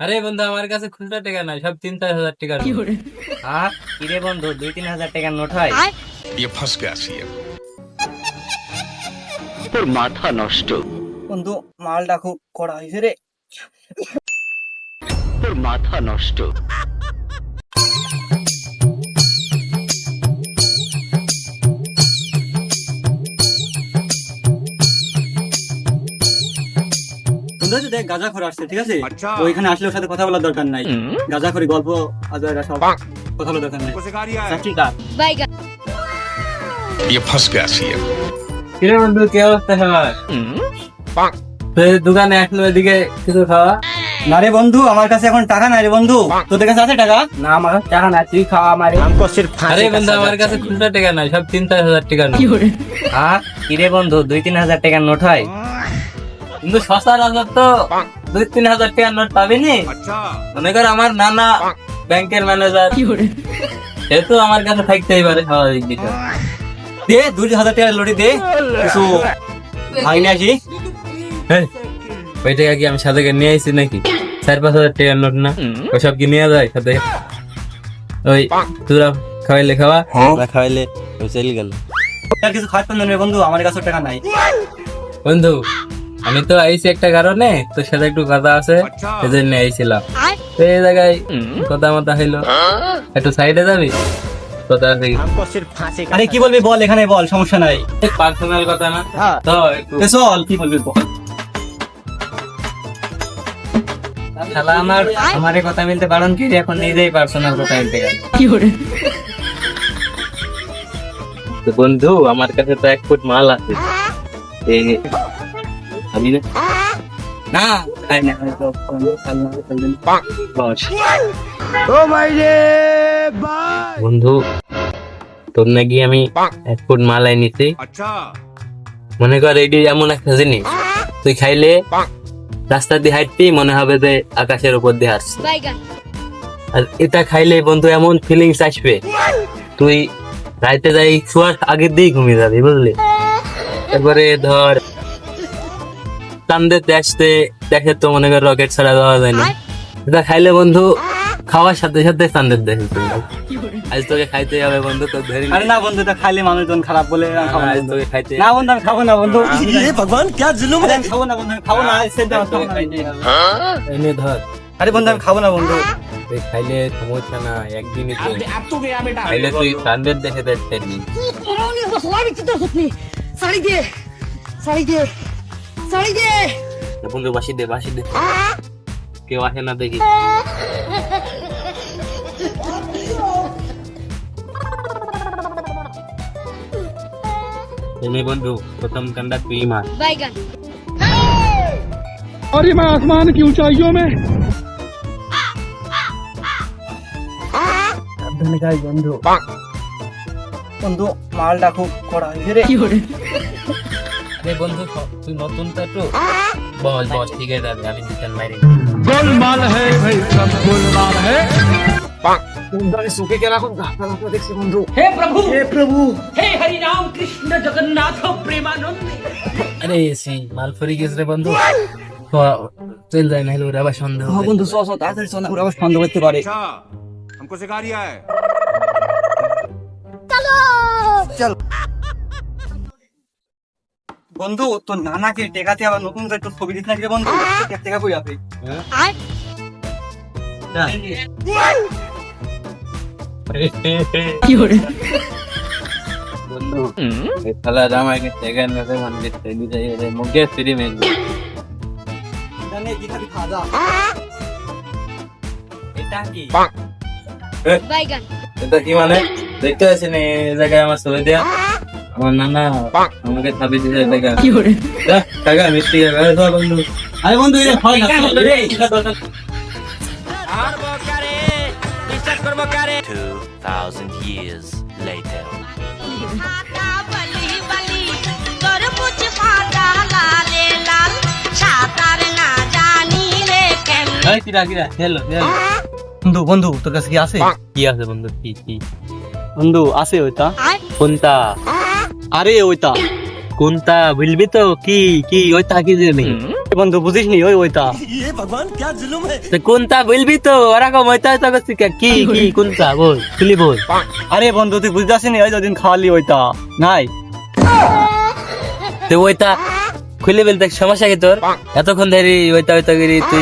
আরে বন্ধু আমার কাছে খুচরা টাকা নাই সব তিন চার হাজার টাকা হ্যাঁ কিরে বন্ধু দুই তিন হাজার টাকার নোট হয় ये फंस गया सीएम তোর মাথা নষ্ট বন্ধু মালটা খুব কড়া হয়েছে রে তোর মাথা নষ্ট বন্ধু হচ্ছে দেখ গাঁজা খোর আসছে ঠিক আছে তো ওইখানে আসলে ওর সাথে কথা বলার দরকার নাই গাঁজা খড়ি গল্প আজারা সব কথা বলার দরকার নাই আচ্ছা, ঠিক আছে বাইগান ये फंस गया सीएम কিরে বন্ধু কি অবস্থা সবার তো এই দোকানে আসলো এদিকে কিছু খাওয়া না রে বন্ধু আমার কাছে এখন টাকা নাই রে বন্ধু তোদের কাছে আছে টাকা না আমার কাছে টাকা নাই তুই খাওয়া আমারে আরে বন্ধু আমার কাছে খুচরা টাকা নাই সব তিন চার হাজার টাকা নোট। হ্যাঁ কিরে বন্ধু দুই তিন হাজার টাকার নোট হয় কিন্তু সস্তা রাজার তো দুই তিন হাজার টাকার নোট পাবি নি মনে কর আমার নানা ব্যাংকের ম্যানেজার। সেহেতু আমার কাছে থাকতেই পারে স্বাভাবিক দে দুই হাজার টাকা লড়ি দে। কিছু নিয়ে আসি? ওই টাকা কি আমি সাথে নিয়ে আইছি নাকি? চার পাঁচ হাজার টাকার নোট না? ওসব কি নিয়ে যায় সাথে ওই তোরা খাওয়াইলে খাওয়া। খাওয়াইলে চলে গেল। কিছু খাওয়াতে বন্ধু? আমার কাছে টাকা নাই। বন্ধু আমি তো আইছি একটা কারণে তোর সাথে একটু কথা আছে সেজন্য আইছিলাম। তো এই জায়গায় কথা মতো হইল। একটু সাইডে যাবি? কথা আছে আরে কি বলবি বল এখানে বল সমস্যা নাই। পার্সোনাল কথা না। তো একটু চল। কি বলবি বল? শালা আমার আমারে কথা বলতে বারণ কি এখন নিজেই পার্সোনাল কথা বলতে গেল। তো বন্ধু আমার কাছে তো এক ফুট মাল আছে। না। না না বন্ধু তোর নাকি আমি এক ফুট মাল নিছি মনে কর এটি এমন একটা জিনিস। তুই খাইলে রাস্তা দিয়ে হাঁটতেই মনে হবে যে আকাশের উপর দিয়ে হাঁটছিস আর এটা খাইলে বন্ধু এমন ফিলিংস আসবে। তুই রাইতে যাই শোয়ার আগের দিয়েই ঘুমিয়ে যাবি বুঝলি? তারপরে ধর চান্দের আসতে দেখে তো মনে কর রকেট ছাড়া যাওয়া যায় না। এটা খাইলে বন্ধু খাওয়ার সাথে সাথে চান্দের দেখে চলে আজ তোকে খাইতে হবে বন্ধু তোর ধরে আরে না বন্ধু এটা খাইলে মানুষজন খারাপ বলে খাব না আজ বন্ধু। তোকে খাইতে না বন্ধু আমি খাব না বন্ধু। ভগবান কে জুলুম আমি খাব না বন্ধু খাব না। সেটা আমার খাব না। এনে ধর। আরে বন্ধু আমি খাব না বন্ধু। খাইলে সমস্যা না একদিনই তো। খাইলে তুই চান্দের দেখে দেখতে সাড়ি দে সাড়ি দে। সাড়ি দে বন্ধু বাসি দে বাসি দে কেউ আসে না দেখি এনে বন্ধু প্রথম কান্ডা তুই মার বাইগান সাবধানে খাই বন্ধু বন্ধু মালটা খুব কড়া হয়েছে রে আরে বন্ধু স- তুই নতুন তো একটু বস বস ঠিক আছে যাবে আমি চিকেন মারি আরে সি মাল ফরি গেছে রে বন্ধু তো চল যায় না হলে ওরা আবার সন্দেহ হ্যাঁ বন্ধু চ চ তাড়াতাড়ি চ না ওরা আবার সন্দেহ করতে পারে हमको सिखा रिया है বন্ধু তোর নানাকে টেকাতে আবার নতুন করে তোর ছবি দিতে রে বন্ধু। টেকা কই বন্ধু জামাইকে মানে তেলি যাই রে মুখে ফ্রি মেল জানে কি খাবি খাওয়া এটা কি? বাইগান। এটা কি মানে? দেখতে আছি না এই জায়গায় আমার ছবি দেয়া? আমার নানা আমাকে ছাবি দিতে দেখা। কি করে? টাকা মিষ্টি আরে ধর বন্ধু। আরে বন্ধু এই হয় না রে? 2000 years later ফাটা বলি বলি তরমুজ ফাটা লালে লাল। সাঁতার না জানি রে কেমন। এই কিরা কিরা হেলো হেলো বন্ধু বন্ধু তোর কাছে কি আছে? কি আছে বন্ধু? কি কি? বন্ধু আছে ওইটা। কোনটা? আরে ওইটা। কোনটা বুঝবি তো? কি কি ওইটা কি জানি? বন্ধু বুঝিস নি ওই ওইটা। তো কোনটা বলবি তো? ওরকম ওইটা ওইটা করছিস কে? কি কি কোনটা? বল খুলি বল। আরে বন্ধু তুই বুঝতে আসিনি ওই দিন খাওয়ালি ওইটা। নাই। তো ওইটা খুলে বলতে সমস্যা কি তোর? এতক্ষণ ধরে ওইটা ওইটা করি তুই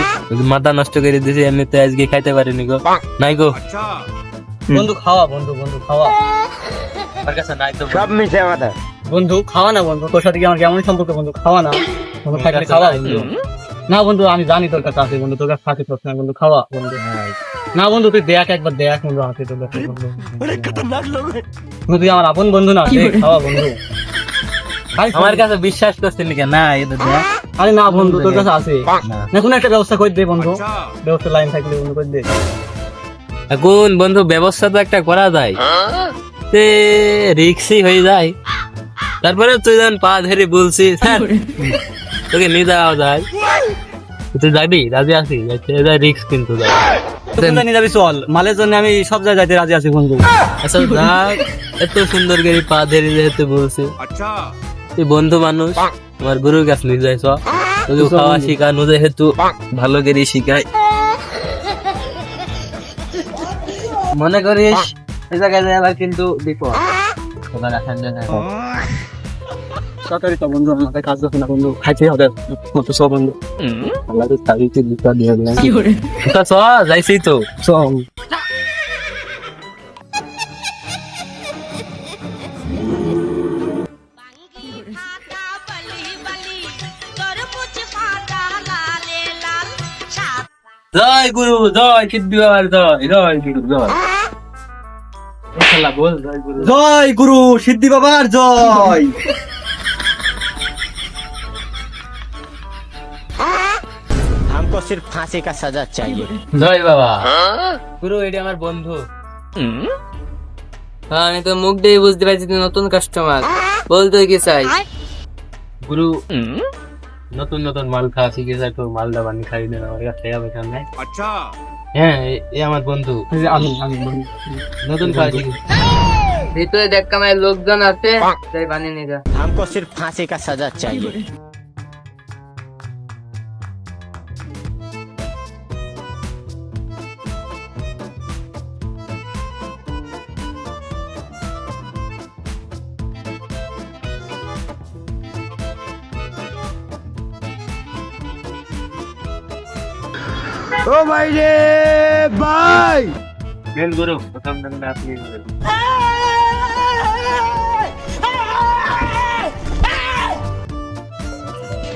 মাথা নষ্ট করে দিছিস এমনি তো আজকে খাইতে পারিনি গো। নাই গো। বন্ধু খাওয়া বন্ধু বন্ধু খাওয়া। আমার কাছে নাই তো বন্ধু। খাওয়া না বন্ধু তোর সাথে কি আমার কেমন সম্পর্ক বন্ধু? খাওয়া না। বন্ধু থাকলে খাওয়া বন্ধু। না বন্ধু আমি জানি তোর কাছে আছে বন্ধু তোর কাছে থাকে তোর সঙ্গে বন্ধু খাওয়া বন্ধু। না বন্ধু তুই দেখ একবার দেখ বন্ধু আছে তোর কাছে বন্ধু, তুই আমার আপন বন্ধু না খাওয়া বন্ধু। আমার কাছে বিশ্বাস করছিস নাকি না এটা দেখ। আরে না বন্ধু তোর কাছে আছে। না। কোনো একটা ব্যবস্থা করে দে বন্ধু। ব্যবস্থা লাইন থাকলে বন্ধু করে দে। এখন বন্ধু ব্যবস্থা তো একটা করা যায়। তে রিক্সই হয়ে যায়। তারপরে তুই যখন পা ধরে বলছিস হ্যাঁ, তোকে নিয়ে যাওয়া যায়। তুই যাবি? রাজি আছিস? রিক্স কিন্তু যাই নিয়ে যাবি চল? মালের জন্য আমি সব জায়গায় যাইতে রাজি আছি বন্ধু। আচ্ছা যাক এত সুন্দর করে পা ধরে যেহেতু বলছি। তুই বন্ধু মানুষ আমার গুরুর কাছে নিয়ে যাইছ তোকে খাওয়া শিখানো যেহেতু ভালো করে শিখাই। মনে করিস এই জায়গায় যাবার কিন্তু বিপদ। এখন দেখা যাক। তাড়াতাড়ি তো বন্ধু আমাকে কাজ দেখো না বন্ধু খাইতে হবে। মতো সব বন্ধু। আল্লাহ তো তারিখে দিতে দিয়ে দিলাম তা চ, যাইছি তো। সাত জয় গুরু জয় সিদ্ধি বাবার জয় জয় গুরু জয়। জয় গুরু জয় গুরু সিদ্ধি বাবার জয় हमको सिर्फ फांसी का सजा चाहिए জয় বাবা গুরু এটি আমার বন্ধু হ্যাঁ আমি তো মুখ দিয়ে বুঝতে পারছি তুই নতুন কাস্টমার বলতে কি চাই গুরু নতুন নতুন মাল খাওয়া শিখেছে একটু মালটা বানিয়ে খাই দেন আমার কাছে হবে সামনে হ্যাঁ এ- এ আমার বন্ধু আমি আমি বন্ধু। নতুন খাওয়া শিখেছে ভিতরে দেখ কামায় লোকজন আছে তাই বানিয়ে নিয়ে যা हमको सिर्फ फांसी का सजा चाहिए মেন গুরু প্রথম দিন আপনি বলেন।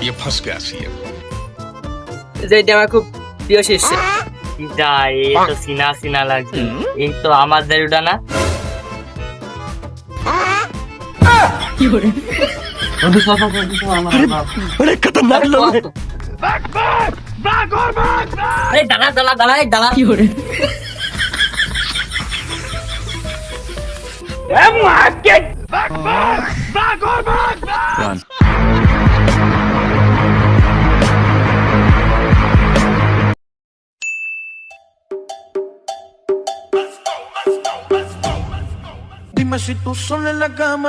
ये फंस गया सीएम যেটা আমার খুব প্রিয় শিষ্য যা এই তো সিনা সিনা লাগছে এই তো আমার দাড়িটা না বন্ধু সব সব বন্ধু সব আমার আমার। এই দাঁড়া দাঁড়া দাঁড়া এই দাঁড়া কি করে Dime si tú sola en la cama